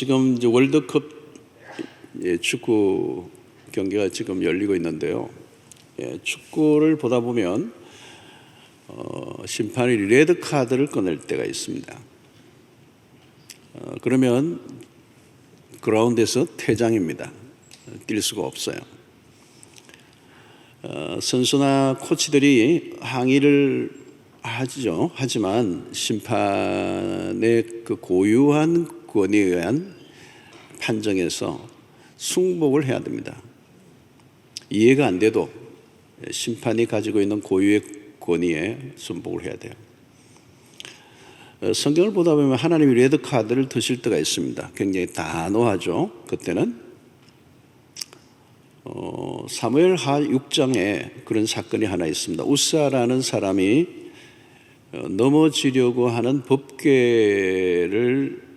지금 이제 월드컵 예, 축구 경기가 지금 열리고 있는데요. 예, 축구를 보다 보면 어, 심판이 레드 카드를 꺼낼 때가 있습니다. 어, 그러면 그라운드에서 퇴장입니다. 뛸 수가 없어요. 어, 선수나 코치들이 항의를 하죠. 하지만 심판의 그 고유한 권위에 의한 판정에서 승복을 해야 됩니다. 이해가 안 돼도 심판이 가지고 있는 고유의 권위에 순복을 해야 돼요. 어, 성경을 보다 보면 하나님이 레드 카드를 드실 때가 있습니다. 굉장히 단호하죠. 그때는 어, 사무엘 하 6장에 그런 사건이 하나 있습니다. 우사라는 사람이 어, 넘어지려고 하는 법궤를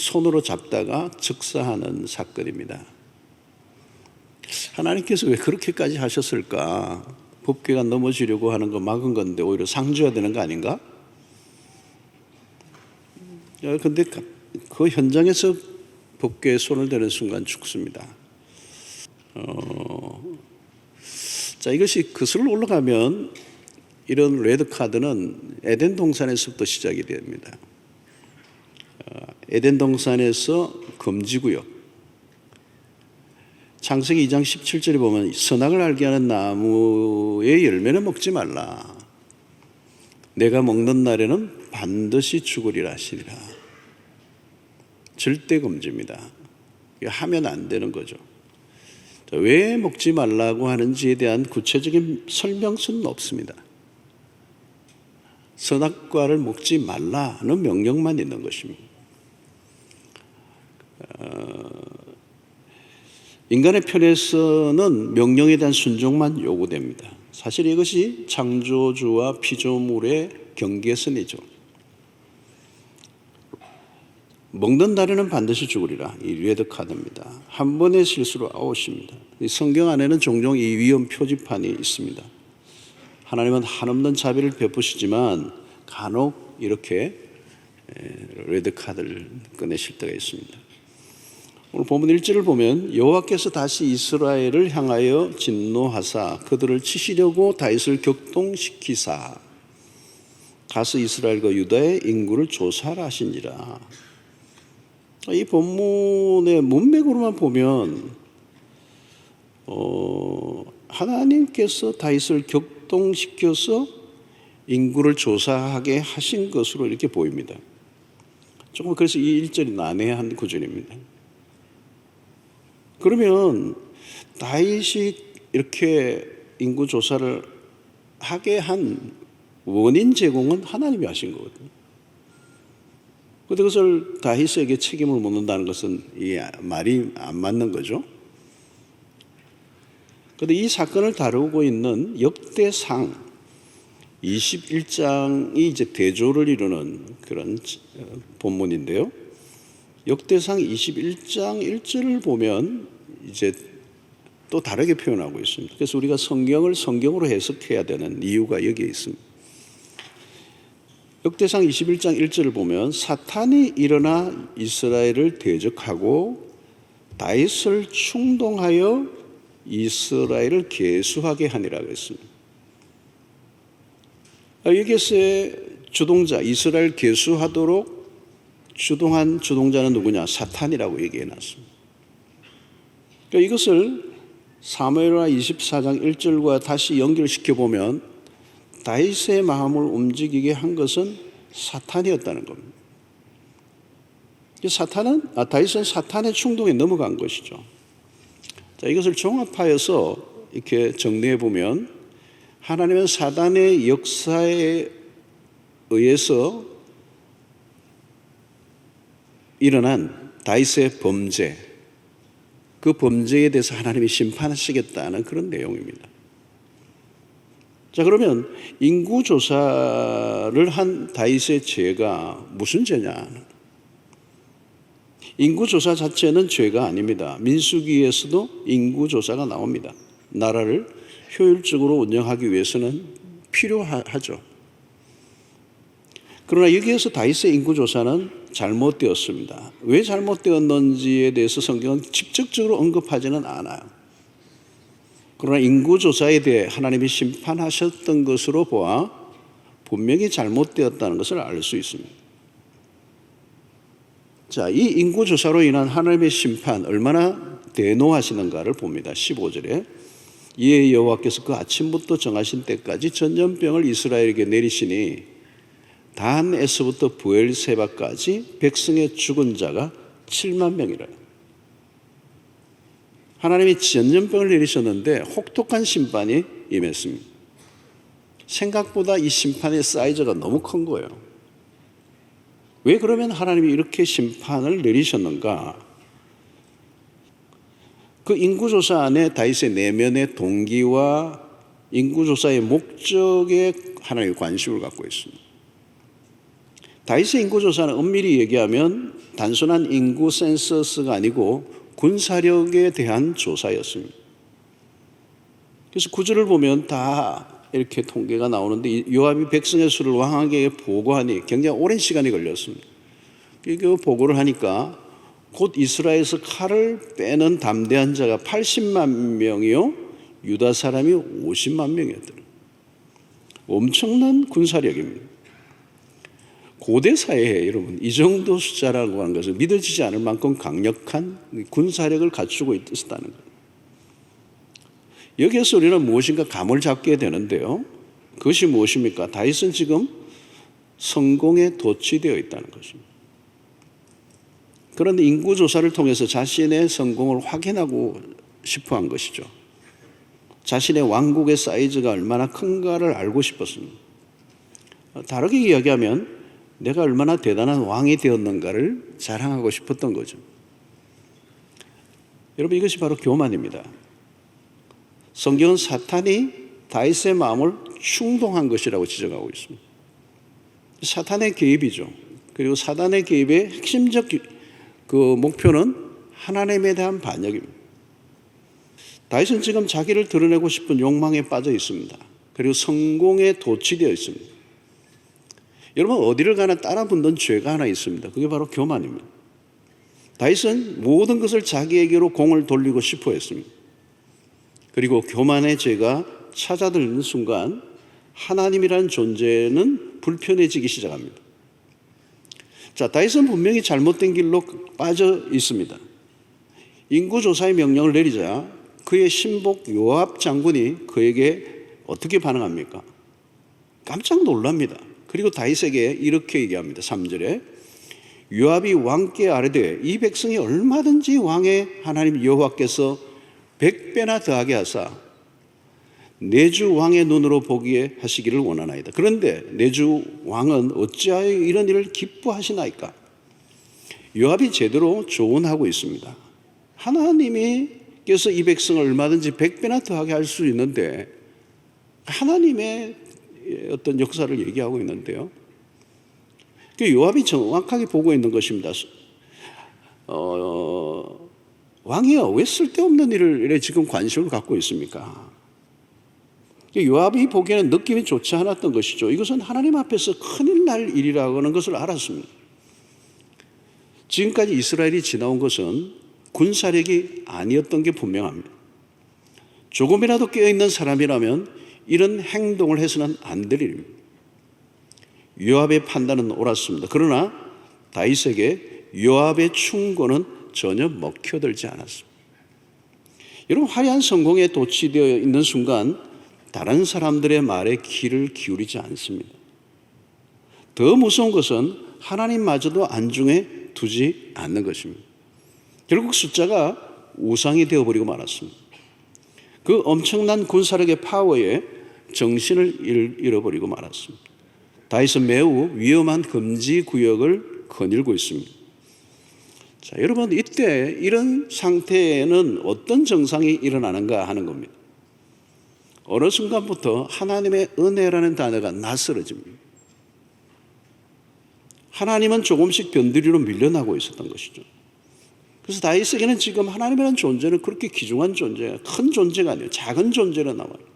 손으로 잡다가 즉사하는 사건입니다. 하나님께서 왜 그렇게까지 하셨을까? 법궤가 넘어지려고 하는 거 막은 건데 오히려 상 줘야 되는 거 아닌가? 어, 근데 그- 그 현장에서 법궤에 손을 대는 순간 죽습니다. 어, 자 이것이 거슬러 올라가면 이런 레드 카드는 에덴 동산에서부터 시작이 됩니다. 어, 에덴 동산에서 금지구역. 창세기 2장 17절에 보면 선악을 알게 하는 나무의 열매는 먹지 말라. 내가 먹는 날에는 반드시 죽으리라 하시니라. 절대 금지입니다. 하면 안 되는 거죠. 자, 왜 먹지 말라고 하는지에 대한 구체적인 설명서는 없습니다. 선악과를 먹지 말라는 명령만 있는 것입니다. 어, 인간의 편에서는 명령에 대한 순종만 요구됩니다. 사실 이것이 창조주와 피조물의 경계선이죠. 먹는 날에는 반드시 죽으리라. 이 레드 카드입니다. 한 번의 실수로 아웃입니다. 이 성경 안에는 종종 이 위험 표지판이 있습니다. 하나님은 한없는 자비를 베푸시지만 간혹 이렇게 레드 카드를 꺼내실 때가 있습니다. 오늘 본문 1절을 보면 여호와께서 다시 이스라엘을 향하여 진노하사 그들을 치시려고 다윗을 격동시키사 가서 이스라엘과 유다의 인구를 조사하라 하시니라. 이 본문의 문맥으로만 보면 어, 하나님께서 다윗을 격동시켜서 인구를 조사하게 하신 것으로 이렇게 보입니다. 조금 그래서 이 1절이 난해한 구절입니다. 그러면 다윗이 이렇게 인구 조사를 하게 한 원인 제공은 하나님이 하신 거거든요. 그런데 그것을 다윗에게 책임을 묻는다는 것은 이 말이 안 맞는 거죠. 그런데 이 사건을 다루고 있는 역대상 21장이 이제 대조를 이루는 그런 본문인데요. 역대상 21장 1절을 보면 이제 또 다르게 표현하고 있습니다. 그래서 우리가 성경을 성경으로 해석해야 되는 이유가 여기에 있습니다. 역대상 21장 1절을 보면 사탄이 일어나 이스라엘을 대적하고 다윗을 충동하여 이스라엘을 계수하게 하니라 그랬습니다. 여기서의 주동자 이스라엘 계수하도록 주동한 주동자는 누구냐? 사탄이라고 얘기해 놨습니다. 그러니까 이것을 사무엘하 24장 1절과 다시 연결시켜 보면 다윗의 마음을 움직이게 한 것은 사탄이었다는 겁니다. 사탄은 아, 다윗은 사탄의 충동에 넘어간 것이죠. 자, 이것을 종합하여서 이렇게 정리해 보면 하나님은 사단의 역사에 의해서 일어난 다윗의 범죄, 그 범죄에 대해서 하나님이 심판하시겠다는 그런 내용입니다. 자, 그러면 인구 조사를 한 다윗의 죄가 무슨 죄냐? 인구 조사 자체는 죄가 아닙니다. 민수기에서도 인구 조사가 나옵니다. 나라를 효율적으로 운영하기 위해서는 필요하죠. 그러나 여기에서 다윗의 인구 조사는 잘못되었습니다. 왜 잘못되었는지에 대해서 성경은 직접적으로 언급하지는 않아요. 그러나 인구 조사에 대해 하나님이 심판하셨던 것으로 보아 분명히 잘못되었다는 것을 알 수 있습니다. 자, 이 인구 조사로 인한 하나님의 심판 얼마나 대노하시는가를 봅니다. 15절에 이에 여호와께서 그 아침부터 정하신 때까지 전염병을 이스라엘에게 내리시니 단에서부터 부엘세바까지 백성의 죽은 자가 7만 명이라. 하나님이 전염병을 내리셨는데 혹독한 심판이 임했습니다. 생각보다 이 심판의 사이즈가 너무 큰 거예요. 왜 그러면 하나님이 이렇게 심판을 내리셨는가? 그 인구조사 안에 다윗의 내면의 동기와 인구조사의 목적에 하나님의 관심을 갖고 있습니다. 다윗의 인구조사는 엄밀히 얘기하면 단순한 인구 센서스가 아니고 군사력에 대한 조사였습니다. 그래서 구절을 보면 다 이렇게 통계가 나오는데 요압이 백성의 수를 왕에게 보고하니 굉장히 오랜 시간이 걸렸습니다. 그 보고를 하니까 곧 이스라엘에서 칼을 빼는 담대한 자가 80만 명이요 유다 사람이 50만 명이었더라. 엄청난 군사력입니다. 고대 사회에 여러분 이 정도 숫자라고 하는 것은 믿어지지 않을 만큼 강력한 군사력을 갖추고 있었다는 거예요. 여기에서 우리는 무엇인가 감을 잡게 되는데요. 그것이 무엇입니까? 다윗은 지금 성공에 도취되어 있다는 것입니다. 그런데 인구 조사를 통해서 자신의 성공을 확인하고 싶어 한 것이죠. 자신의 왕국의 사이즈가 얼마나 큰가를 알고 싶었습니다. 다르게 이야기하면 내가 얼마나 대단한 왕이 되었는가를 자랑하고 싶었던 거죠. 여러분 이것이 바로 교만입니다. 성경은 사탄이 다윗의 마음을 충동한 것이라고 지적하고 있습니다. 사탄의 개입이죠. 그리고 사단의 개입의 핵심적 그 목표는 하나님에 대한 반역입니다. 다윗은 지금 자기를 드러내고 싶은 욕망에 빠져 있습니다. 그리고 성공에 도취되어 있습니다. 여러분 어디를 가나 따라 붙는 죄가 하나 있습니다. 그게 바로 교만입니다. 다윗은 모든 것을 자기에게로 공을 돌리고 싶어 했습니다. 그리고 교만의 죄가 찾아들는 순간 하나님이라는 존재는 불편해지기 시작합니다. 자, 다윗은 분명히 잘못된 길로 빠져 있습니다. 인구조사의 명령을 내리자 그의 신복 요압 장군이 그에게 어떻게 반응합니까? 깜짝 놀랍니다. 그리고 다윗에게 이렇게 얘기합니다. 3절에 요압이 왕께 아뢰되 이 백성이 얼마든지 왕의 하나님 여호와께서 백배나 더하게 하사 내주 왕의 눈으로 보기에 하시기를 원하나이다. 그런데 내주 왕은 어찌하여 이런 일을 기뻐하시나이까? 요압이 제대로 조언하고 있습니다. 하나님이께서 이 백성을 얼마든지 백배나 더하게 할 수 있는데 하나님의 어떤 역사를 얘기하고 있는데요. 그 요압이 정확하게 보고 있는 것입니다. 어, 왕이여 왜 쓸데없는 일을 지금 관심을 갖고 있습니까? 요압이 보기에는 느낌이 좋지 않았던 것이죠. 이것은 하나님 앞에서 큰일 날 일이라고 하는 것을 알았습니다. 지금까지 이스라엘이 지나온 것은 군사력이 아니었던 게 분명합니다. 조금이라도 깨어있는 사람이라면 이런 행동을 해서는 안 될 일입니다. 요압의 판단은 옳았습니다. 그러나 다윗에게 요압의 충고는 전혀 먹혀들지 않았습니다. 여러분 화려한 성공에 도취되어 있는 순간 다른 사람들의 말에 귀를 기울이지 않습니다. 더 무서운 것은 하나님마저도 안중에 두지 않는 것입니다. 결국 숫자가 우상이 되어버리고 말았습니다. 그 엄청난 군사력의 파워에 정신을 잃어버리고 말았습니다. 다윗은 매우 위험한 금지 구역을 거닐고 있습니다. 자, 여러분 이때 이런 상태에는 어떤 정상이 일어나는가 하는 겁니다. 어느 순간부터 하나님의 은혜라는 단어가 낯설어집니다. 하나님은 조금씩 변두리로 밀려나고 있었던 것이죠. 그래서 다윗에게는 지금 하나님이라는 존재는 그렇게 귀중한 존재가 큰 존재가 아니에요. 작은 존재로 나와요.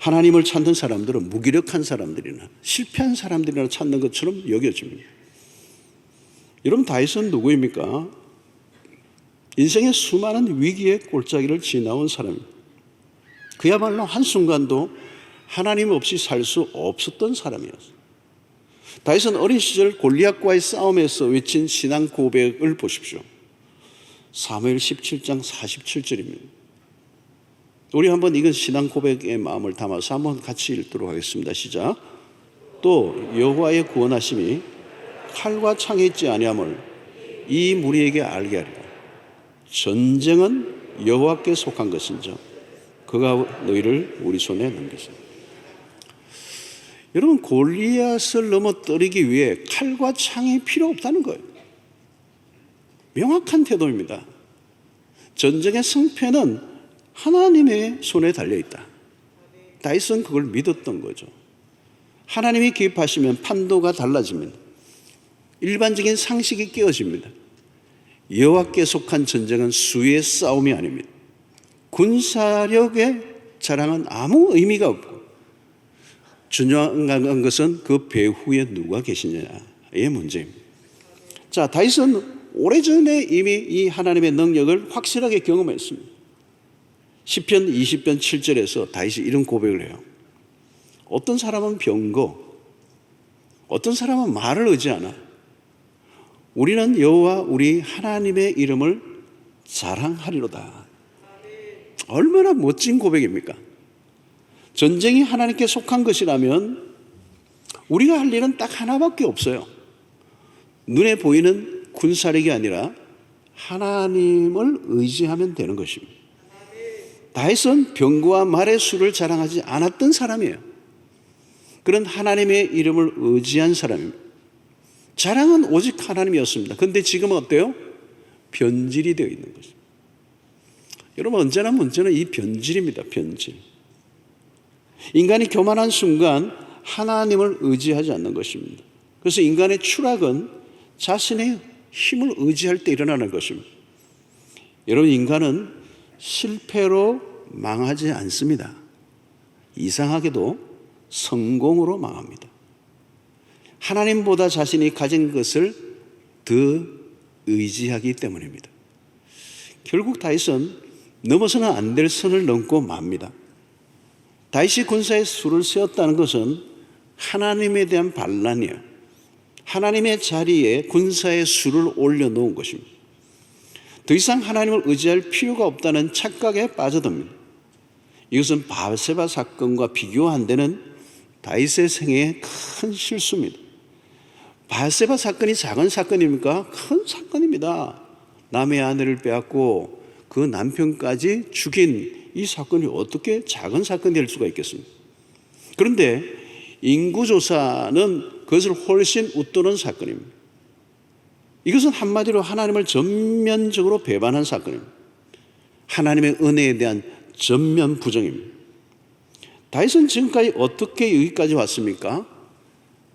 하나님을 찾는 사람들은 무기력한 사람들이나 실패한 사람들이나 찾는 것처럼 여겨집니다. 여러분 다윗은 누구입니까? 인생의 수많은 위기의 골짜기를 지나온 사람입니다. 그야말로 한순간도 하나님 없이 살 수 없었던 사람이었어요. 다윗은 어린 시절 골리앗과의 싸움에서 외친 신앙 고백을 보십시오. 사무엘 17장 47절입니다. 우리 한번 이건 신앙 고백의 마음을 담아서 한번 같이 읽도록 하겠습니다. 시작. 또 여호와의 구원하심이 칼과 창에 있지 아니함을 이 무리에게 알게 하리라. 전쟁은 여호와께 속한 것인지 그가 너희를 우리 손에 넘기시라. 여러분 골리앗을 넘어뜨리기 위해 칼과 창이 필요 없다는 거예요. 명확한 태도입니다. 전쟁의 승패는 하나님의 손에 달려 있다. 다윗은 그걸 믿었던 거죠. 하나님이 개입하시면 판도가 달라집니다. 일반적인 상식이 깨어집니다. 여호와께 속한 전쟁은 수의 싸움이 아닙니다. 군사력의 자랑은 아무 의미가 없고 중요한 것은 그 배후에 누가 계시냐의 문제입니다. 자, 다윗은 오래전에 이미 이 하나님의 능력을 확실하게 경험했습니다. 10편 20편 7절에서 다윗이 이런 고백을 해요. 어떤 사람은 병거, 어떤 사람은 말을 의지하나. 우리는 여호와 우리 하나님의 이름을 자랑하리로다. 얼마나 멋진 고백입니까? 전쟁이 하나님께 속한 것이라면 우리가 할 일은 딱 하나밖에 없어요. 눈에 보이는 군사력이 아니라 하나님을 의지하면 되는 것입니다. 다윗은 병거와 말의 수를 자랑하지 않았던 사람이에요. 그런 하나님의 이름을 의지한 사람입니다. 자랑은 오직 하나님이었습니다. 그런데 지금은 어때요? 변질이 되어 있는 거죠. 여러분 언제나 문제는 이 변질입니다. 변질. 인간이 교만한 순간 하나님을 의지하지 않는 것입니다. 그래서 인간의 추락은 자신의 힘을 의지할 때 일어나는 것입니다. 여러분 인간은 실패로 망하지 않습니다. 이상하게도 성공으로 망합니다. 하나님보다 자신이 가진 것을 더 의지하기 때문입니다. 결국 다윗은 넘어서는 안 될 선을 넘고 맙니다. 다윗이 군사의 수를 세웠다는 것은 하나님에 대한 반란이에요. 하나님의 자리에 군사의 수를 올려놓은 것입니다. 더 이상 하나님을 의지할 필요가 없다는 착각에 빠져듭니다. 이것은 바세바 사건과 비교 안 되는 다윗의 생애의 큰 실수입니다. 바세바 사건이 작은 사건입니까? 큰 사건입니다. 남의 아내를 빼앗고 그 남편까지 죽인 이 사건이 어떻게 작은 사건이 될 수가 있겠습니까? 그런데 인구조사는 그것을 훨씬 웃도는 사건입니다. 이것은 한마디로 하나님을 전면적으로 배반한 사건입니다. 하나님의 은혜에 대한 전면 부정입니다. 다윗은 지금까지 어떻게 여기까지 왔습니까?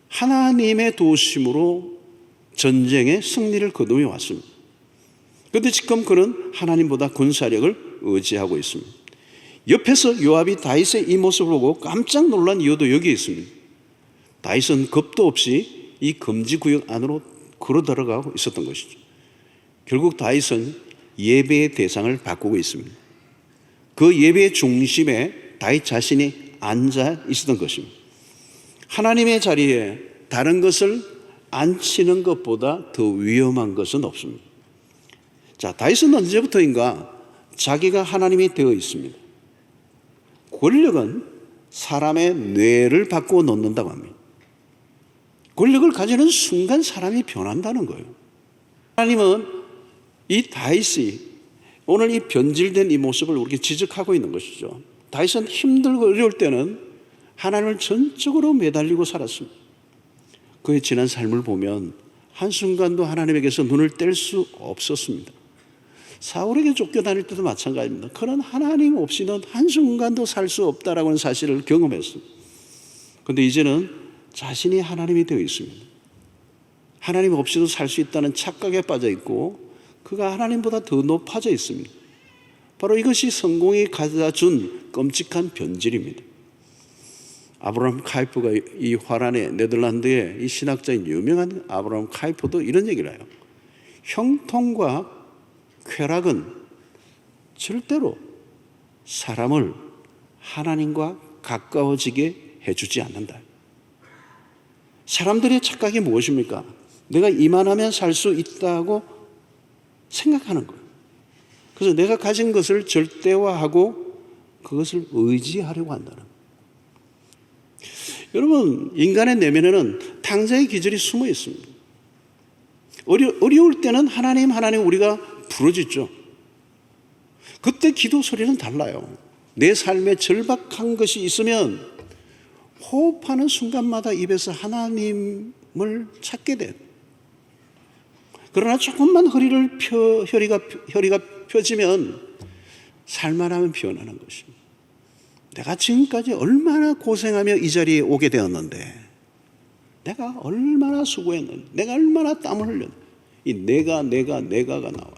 하나님의 도심으로 전쟁의 승리를 거두며 왔습니다. 그런데 지금 그는 하나님보다 군사력을 의지하고 있습니다. 옆에서 요압이 다윗의 이 모습을 보고 깜짝 놀란 이유도 여기에 있습니다. 다윗은 겁도 없이 이 금지 구역 안으로 걸어 들어가고 있었던 것이죠. 결국 다윗은 예배의 대상을 바꾸고 있습니다. 그 예배의 중심에 다윗 자신이 앉아 있었던 것입니다. 하나님의 자리에 다른 것을 앉히는 것보다 더 위험한 것은 없습니다. 자, 다윗은 언제부터인가 자기가 하나님이 되어 있습니다. 권력은 사람의 뇌를 바꾸어 놓는다고 합니다. 권력을 가지는 순간 사람이 변한다는 거예요. 하나님은 이 다윗이 오늘 이 변질된 이 모습을 우리에게 지적하고 있는 것이죠. 다윗은 힘들고 어려울 때는 하나님을 전적으로 매달리고 살았습니다. 그의 지난 삶을 보면 한순간도 하나님에게서 눈을 뗄 수 없었습니다. 사울에게 쫓겨다닐 때도 마찬가지입니다. 그런 하나님 없이는 한순간도 살 수 없다라는 사실을 경험했습니다. 그런데 이제는 자신이 하나님이 되어 있습니다. 하나님 없이도 살 수 있다는 착각에 빠져 있고 그가 하나님보다 더 높아져 있습니다. 바로 이것이 성공이 가져다 준 끔찍한 변질입니다. 아브라함 카이프가 이 화란의 네덜란드의 이 신학자인 유명한 아브라함 카이프도 이런 얘기를 해요. 형통과 쾌락은 절대로 사람을 하나님과 가까워지게 해주지 않는다. 사람들의 착각이 무엇입니까? 내가 이만하면 살 수 있다고 생각하는 거예요. 그래서 내가 가진 것을 절대화하고 그것을 의지하려고 한다는 거예요. 여러분, 인간의 내면에는 탕자의 기질이 숨어 있습니다. 어려, 어려울 때는 하나님, 하나님 우리가 부르짖죠. 그때 기도 소리는 달라요. 내 삶에 절박한 것이 있으면 호흡하는 순간마다 입에서 하나님을 찾게 돼. 그러나 조금만 허리를 펴, 혈이가, 혈이가 펴지면 살만하면 변하는 것입니다. 내가 지금까지 얼마나 고생하며 이 자리에 오게 되었는데, 내가 얼마나 수고했는데, 내가 얼마나 땀을 흘렸는데, 이 내가, 내가, 내가가 나와.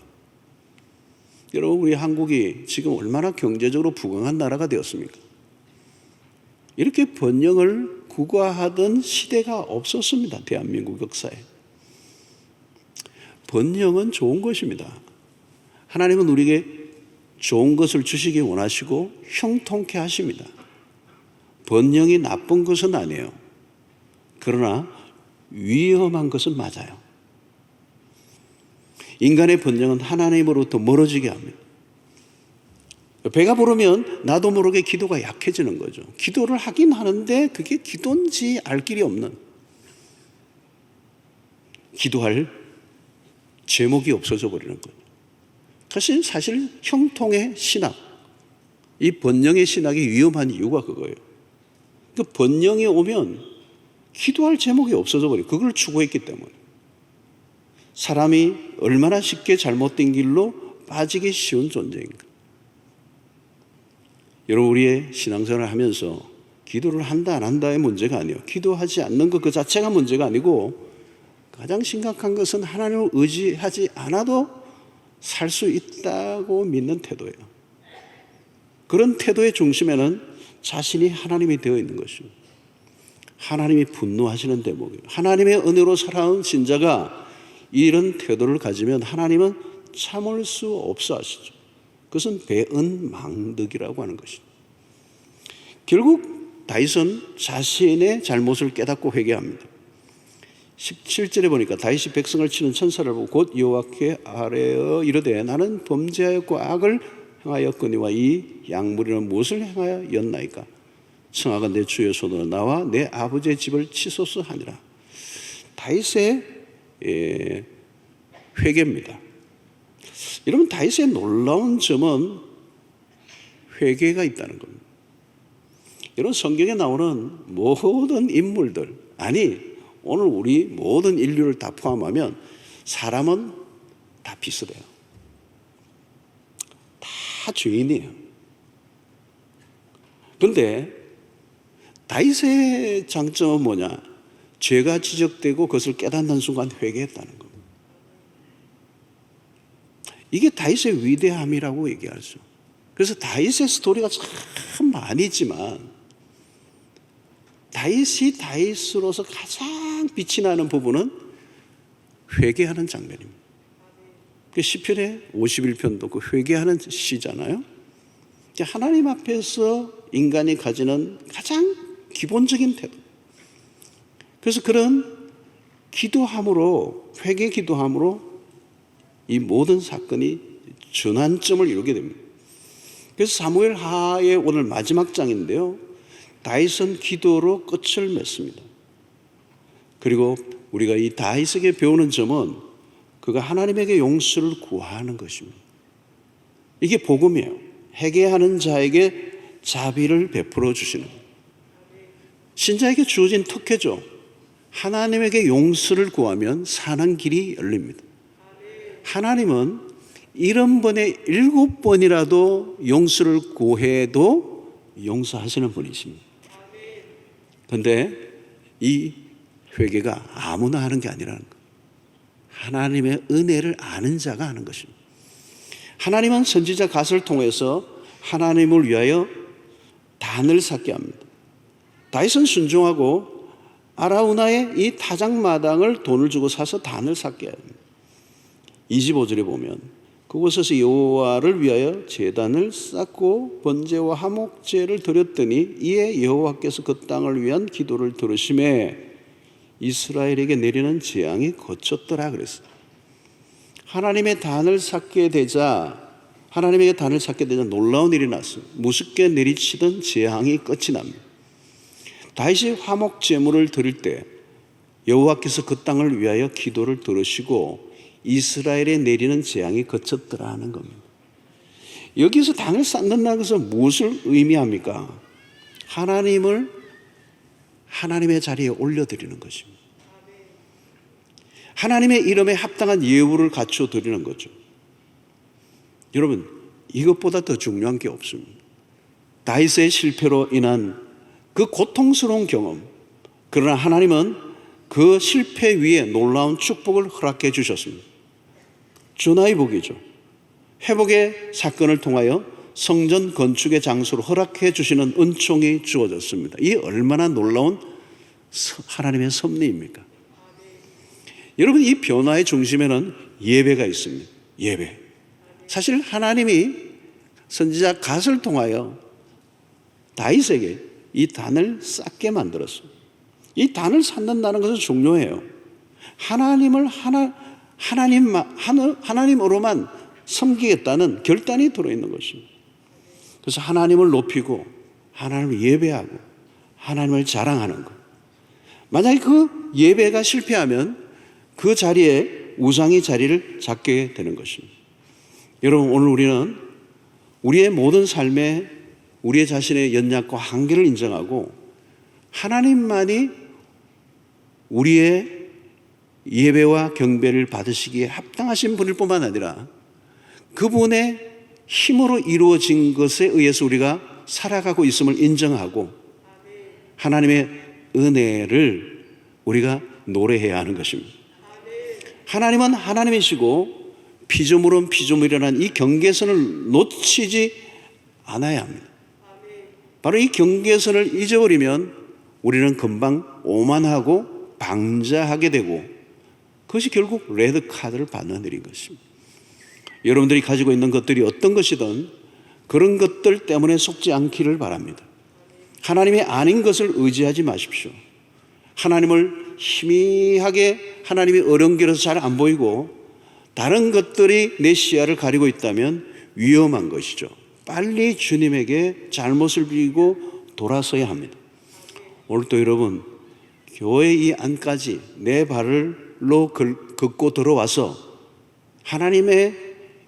여러분, 우리 한국이 지금 얼마나 경제적으로 부강한 나라가 되었습니까? 이렇게 번영을 구가하던 시대가 없었습니다. 대한민국 역사에. 번영은 좋은 것입니다. 하나님은 우리에게 좋은 것을 주시기 원하시고 형통케 하십니다. 번영이 나쁜 것은 아니에요. 그러나 위험한 것은 맞아요. 인간의 번영은 하나님으로부터 멀어지게 합니다. 배가 부르면 나도 모르게 기도가 약해지는 거죠. 기도를 하긴 하는데 그게 기도인지 알 길이 없는 기도할 제목이 없어져 버리는 거죠. 사실 사실 형통의 신학, 이 번영의 신학이 위험한 이유가 그거예요. 그 번영이 오면 기도할 제목이 없어져 버려요. 그걸 추구했기 때문에. 사람이 얼마나 쉽게 잘못된 길로 빠지기 쉬운 존재인가. 여러분, 우리의 신앙생활을 하면서 기도를 한다, 안 한다의 문제가 아니에요. 기도하지 않는 것 그 자체가 문제가 아니고 가장 심각한 것은 하나님을 의지하지 않아도 살 수 있다고 믿는 태도예요. 그런 태도의 중심에는 자신이 하나님이 되어 있는 것입니다. 하나님이 분노하시는 대목이에요. 하나님의 은혜로 살아온 신자가 이런 태도를 가지면 하나님은 참을 수 없어 하시죠. 그것은 배은망덕이라고 하는 것입니다. 결국 다윗은 자신의 잘못을 깨닫고 회개합니다. 17절에 보니까 다윗이 백성을 치는 천사를 보고 곧 여호와께 아뢰어 이르되 나는 범죄하였고 악을 행하였거니와 이 양무리는 무엇을 행하였나이까 청하가 내 주의 손으로 나와 내 아버지의 집을 치소서 하니라 다윗의 예, 회개입니다 여러분 다윗의 놀라운 점은 회개가 있다는 겁니다 여러분 성경에 나오는 모든 인물들 아니 오늘 우리 모든 인류를 다 포함하면 사람은 다 비슷해요. 다 죄인이에요. 그런데 다윗의 장점은 뭐냐? 죄가 지적되고 그것을 깨닫는 순간 회개했다는 겁니다. 이게 다윗의 위대함이라고 얘기하죠. 그래서 다윗의 스토리가 참 많이 있지만 다윗이 다윗으로서 가장 빛이 나는 부분은 회개하는 장면입니다. 그 시편의 51편도 그 회개하는 시잖아요. 하나님 앞에서 인간이 가지는 가장 기본적인 태도. 그래서 그런 기도함으로 회개 기도함으로 이 모든 사건이 전환점을 이루게 됩니다. 그래서 사무엘 하의 오늘 마지막 장인데요. 다윗은 기도로 끝을 맺습니다. 그리고 우리가 이 다윗에게 배우는 점은 그가 하나님에게 용서를 구하는 것입니다. 이게 복음이에요. 회개하는 자에게 자비를 베풀어 주시는 신자에게 주어진 특혜죠. 하나님에게 용서를 구하면 사는 길이 열립니다. 하나님은 일흔 번에 일곱 번이라도 용서를 구해도 용서하시는 분이십니다. 그런데 이 회개가 아무나 하는 게 아니라는 것. 하나님의 은혜를 아는 자가 하는 것입니다. 하나님은 선지자 갓을 통해서 하나님을 위하여 단을 쌓게 합니다. 다윗은 순종하고 아라우나의 이 타작마당을 돈을 주고 사서 단을 샀게 합니다. 25절에 보면 그곳에서 여호와를 위하여 제단을 쌓고 번제와 화목제를 드렸더니 이에 여호와께서 그 땅을 위한 기도를 들으심에 이스라엘에게 내리는 재앙이 거쳤더라 그랬어요. 하나님의 단을 쌓게 되자 하나님에게 단을 쌓게 되자 놀라운 일이 났어요. 무섭게 내리치던 재앙이 끝이 납니다. 다시 화목 제물을 드릴 때 여호와께서 그 땅을 위하여 기도를 들으시고 이스라엘에 내리는 재앙이 그쳤더라 하는 겁니다. 여기서 당을 쌓는다는 것은 무엇을 의미합니까? 하나님을 하나님의 자리에 올려드리는 것입니다. 하나님의 이름에 합당한 예우를 갖춰 드리는 거죠. 여러분, 이것보다 더 중요한 게 없습니다. 다윗의 실패로 인한 그 고통스러운 경험. 그러나 하나님은 그 실패 위에 놀라운 축복을 허락해 주셨습니다. 주나의 복이죠. 회복의 사건을 통하여 성전 건축의 장소로 허락해 주시는 은총이 주어졌습니다. 이 얼마나 놀라운 하나님의 섭리입니까? 여러분 이 변화의 중심에는 예배가 있습니다. 예배. 사실 하나님이 선지자 갓을 통하여 다윗에게 이 단을 쌓게 만들었어요. 이 단을 쌓는다는 것은 중요해요. 하나님을 하나 하나님 하나님으로만 섬기겠다는 결단이 들어있는 것입니다. 그래서 하나님을 높이고 하나님을 예배하고 하나님을 자랑하는 것. 만약에 그 예배가 실패하면 그 자리에 우상이 자리를 잡게 되는 것입니다. 여러분 오늘 우리는 우리의 모든 삶에 우리의 자신의 연약과 한계를 인정하고 하나님만이 우리의 예배와 경배를 받으시기에 합당하신 분일 뿐만 아니라 그분의 힘으로 이루어진 것에 의해서 우리가 살아가고 있음을 인정하고 하나님의 은혜를 우리가 노래해야 하는 것입니다. 하나님은 하나님이시고 피조물은 피조물이라는 이 경계선을 놓치지 않아야 합니다. 바로 이 경계선을 잊어버리면 우리는 금방 오만하고 방자하게 되고 그것이 결국 레드 카드를 받는 일인 것입니다. 여러분들이 가지고 있는 것들이 어떤 것이든 그런 것들 때문에 속지 않기를 바랍니다. 하나님이 아닌 것을 의지하지 마십시오. 하나님을 희미하게 하나님이 어려운길에서 잘 안 보이고 다른 것들이 내 시야를 가리고 있다면 위험한 것이죠. 빨리 주님에게 잘못을 비고 돌아서야 합니다. 오늘도 여러분 교회 이 안까지 내 발 로 걷고 들어와서 하나님의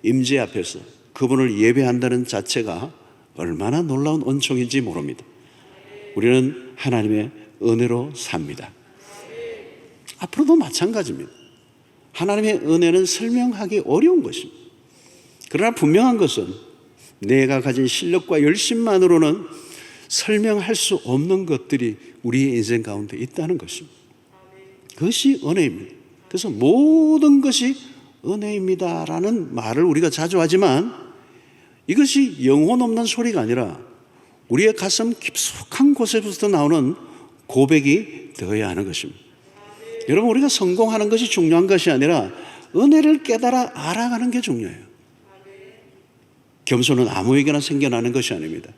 임재 앞에서 그분을 예배한다는 자체가 얼마나 놀라운 은총인지 모릅니다. 우리는 하나님의 은혜로 삽니다. 앞으로도 마찬가지입니다. 하나님의 은혜는 설명하기 어려운 것입니다. 그러나 분명한 것은 내가 가진 실력과 열심만으로는 설명할 수 없는 것들이 우리의 인생 가운데 있다는 것입니다. 그것이 은혜입니다. 그래서 모든 것이 은혜입니다라는 말을 우리가 자주 하지만 이것이 영혼 없는 소리가 아니라 우리의 가슴 깊숙한 곳에부터 나오는 고백이 되어야 하는 것입니다. 여러분, 우리가 성공하는 것이 중요한 것이 아니라 은혜를 깨달아 알아가는 게 중요해요. 겸손은 아무에게나 생겨나는 것이 아닙니다.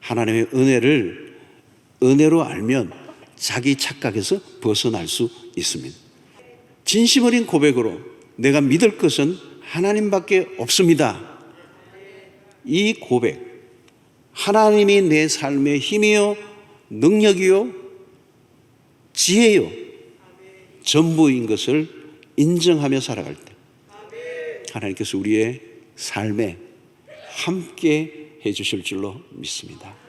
하나님의 은혜를 은혜로 알면 자기 착각에서 벗어날 수 있습니다. 진심 어린 고백으로 내가 믿을 것은 하나님밖에 없습니다. 이 고백, 하나님이 내 삶의 힘이요, 능력이요, 지혜요, 전부인 것을 인정하며 살아갈 때, 하나님께서 우리의 삶에 함께 해주실 줄로 믿습니다.